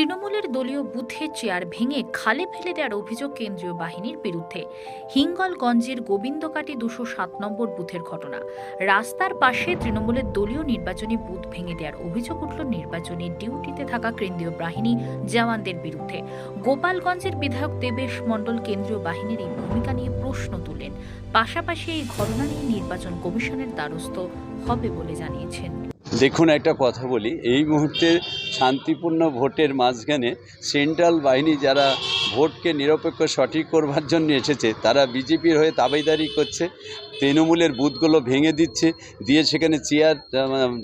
তৃণমূলের দলীয় বুথে চেয়ার ভেঙে খালে ফেলে দেওয়ার অভিযোগ কেন্দ্রীয় বাহিনীর বিরুদ্ধে। হিঙ্গলগঞ্জের গোবিন্দকাটি দুশো সাত নম্বর বুথের ঘটনা। রাস্তার পাশে তৃণমূলের দলীয় নির্বাচনী বুথ ভেঙে দেওয়ার অভিযোগ উঠল নির্বাচনী ডিউটিতে থাকা কেন্দ্রীয় বাহিনী জওয়ানদের বিরুদ্ধে। গোপালগঞ্জের বিধায়ক দেবেশ মণ্ডল কেন্দ্রীয় বাহিনীর এই ভূমিকা নিয়ে প্রশ্ন তুলেন পাশাপাশি এই ঘটনা নিয়ে নির্বাচন কমিশনের দ্বারস্থ হবে বলে জানিয়েছেন। দেখুন একটা কথা বলি। এই মুহূর্তে শান্তিপূর্ণ ভোটের মাঝখানে সেন্ট্রাল বাহিনী যারা ভোটকে নিরপেক্ষ সঠিক করবার জন্য এসেছে। তারা বিজেপির হয়ে তাবেদারি করছে, তৃণমূলের বুথগুলো ভেঙে দিচ্ছে, দিয়ে সেখানে চেয়ার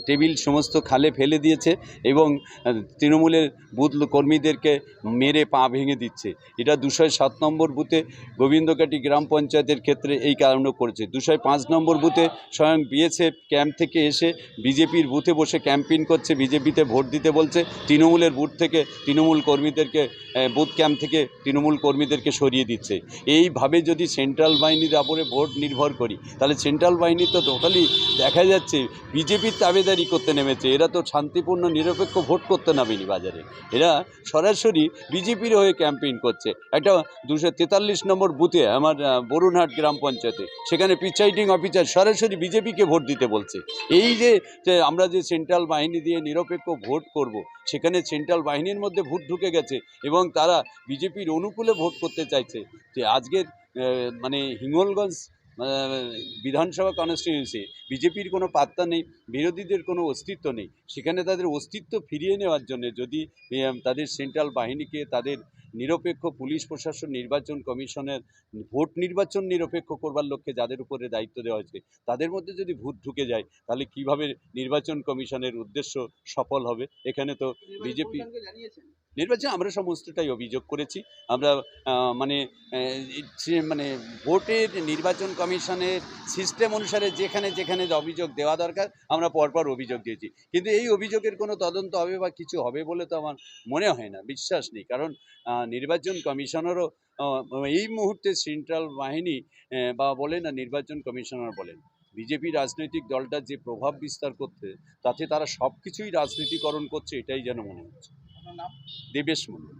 টেবিল সমস্ত খালে ফেলে দিয়েছে এবং তৃণমূলের বুথ কর্মীদেরকে মেরে পা ভেঙে দিচ্ছে। এটা দুশো সাত নম্বর বুথে গোবিন্দকাটি গ্রাম পঞ্চায়েতের ক্ষেত্রে এই কারণে করেছে। দুশো পাঁচ নম্বর বুথে স্বয়ং বিএসএফ ক্যাম্প থেকে এসে বিজেপির বুথে বসে ক্যাম্পেইন করছে, বিজেপিতে ভোট দিতে বলছে, তৃণমূলের বুথ থেকে তৃণমূল কর্মীদেরকে বুথ ক্যাম্প থেকে তৃণমূল কর্মীদেরকে সরিয়ে দিচ্ছে। এইভাবে যদি সেন্ট্রাল বাহিনীর ওপরে ভোট নির্ভর করি, তাহলে সেন্ট্রাল বাহিনী তো টোটালি দেখা যাচ্ছে বিজেপির তাবেদারি করতে নেমেছে। এরা তো শান্তিপূর্ণ, নিরপেক্ষ ভোট করতে নামেনি বাজারে। এরা সরাসরি বিজেপির হয়ে ক্যাম্পেইন করছে। একটা দুশো তেতাল্লিশ নম্বর বুথে আমার বরুণহাট গ্রাম পঞ্চায়েতে, সেখানে প্রিসাইডিং অফিসার সরাসরি বিজেপিকে ভোট দিতে বলছে। এই যে আমরা যে সেন্ট্রাল বাহিনী দিয়ে নিরপেক্ষ ভোট করব, সেখানে সেন্ট্রাল বাহিনীর মধ্যে ভোট ঢুকে গেছে এবং তারা বিজেপির অনুকূলে ভোট করতে চাইছে যে আজকের মানে হিঙ্গলগঞ্জ বিধানসভা কনস্টিটিউন্সি বিজেপির কোনো পাত্তা নেই বিরোধীদের কোনো অস্তিত্ব নেই সেখানে তাদের অস্তিত্ব ফিরিয়ে নেওয়ার জন্য যদি তাদের সেন্ট্রাল বাহিনীকে তাদের নিরপেক্ষ পুলিশ প্রশাসন নির্বাচন কমিশনের ভোট নির্বাচন নিরপেক্ষ করবার লক্ষ্যে যাদের উপরে দায়িত্ব দেওয়া হয়েছে তাদের মধ্যে যদি ভূত ঢুকে যায় তাহলে কীভাবে নির্বাচন কমিশনের উদ্দেশ্য সফল হবে? এখানে তো বিজেপি নির্বাচন আমরা সমস্তটাই অভিযোগ করেছি। আমরা মানে মানে ভোটের নির্বাচন কমিশনের সিস্টেম অনুসারে যেখানে যেখানে অভিযোগ দেওয়া দরকার, আমরা পরপর অভিযোগ দিয়েছি। কিন্তু এই অভিযোগের কোনো তদন্ত হবে বা কিছু হবে বলে তো আমার মনে হয় না, বিশ্বাস নেই। কারণ নির্বাচন কমিশনারও এই মুহূর্তে সেন্ট্রাল বাহিনী বা বলেন না, নির্বাচন কমিশনার বলেন, বিজেপি রাজনৈতিক দলটা যে প্রভাব বিস্তার করতে তাতে তারা সব কিছুই রাজনীতিকরণ করছে, এটাই যেন মনে হচ্ছে। দেবেশ মন্ডল।